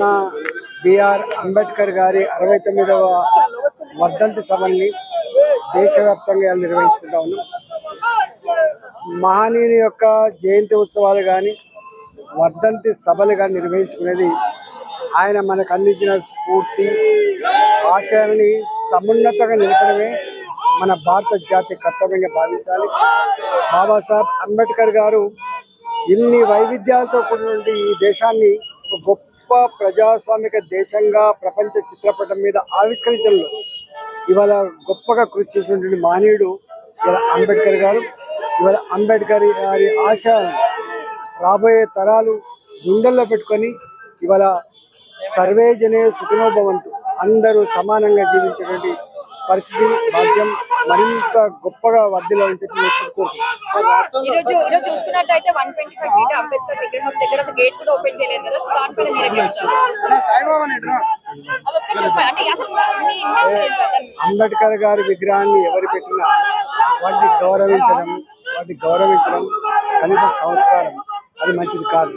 Bharat Ratna BR Ambedkar గారి అరవై తొమ్మిదవ వర్ధంతి సభల్ని దేశవ్యాప్తంగా నిర్వహించుకుంటా ఉన్నాం. మహనీయుని యొక్క జయంతి ఉత్సవాలు కానీ వర్ధంతి సభలు కానీ నిర్వహించుకునేది ఆయన మనకు అందించిన స్ఫూర్తి ఆశయాన్ని సమున్నతంగా నిలపడమే మన భారత జాతి కర్తవ్యంగా భావించాలి. బాబాసాహెబ్ అంబేద్కర్ గారు ఇన్ని వైవిధ్యాలతో కూడినటువంటి ఈ దేశాన్ని ఒక గొప్ప ప్రజాస్వామిక దేశంగా ప్రపంచ చిత్రపటం మీద ఆవిష్కరించడంలో ఇవాళ గొప్పగా కృషి చేసినటువంటి మహనీయుడు ఇవాళ అంబేద్కర్ గారు. ఇవాళ అంబేద్కర్ గారి ఆశ రాబోయే తరాలు గుండెల్లో పెట్టుకొని ఇవాళ సర్వేజనే సుఖనోభవంతు అందరూ సమానంగా జీవించేటువంటి పరిస్థితి భాగ్యం మరింత గొప్పగా వర్ధిల్లాలని చెప్పి నేను కోరుకుంటున్నాను. ఈ రోజు ఈ రోజు చూసుకున్నట్టయితే one twenty five feet Ambedkar విగ్రహం దగ్గర అసలు గేట్ కూడా ఓపెన్ చేయలేదు కదా సో దానిపైన మీరు అంబేద్కర్ గారి విగ్రహాన్ని ఎవరు పెట్టినా వాటిని గౌరవించడం వాటిని గౌరవించడం కనీస సంస్కారం అది మంచిది కాదు.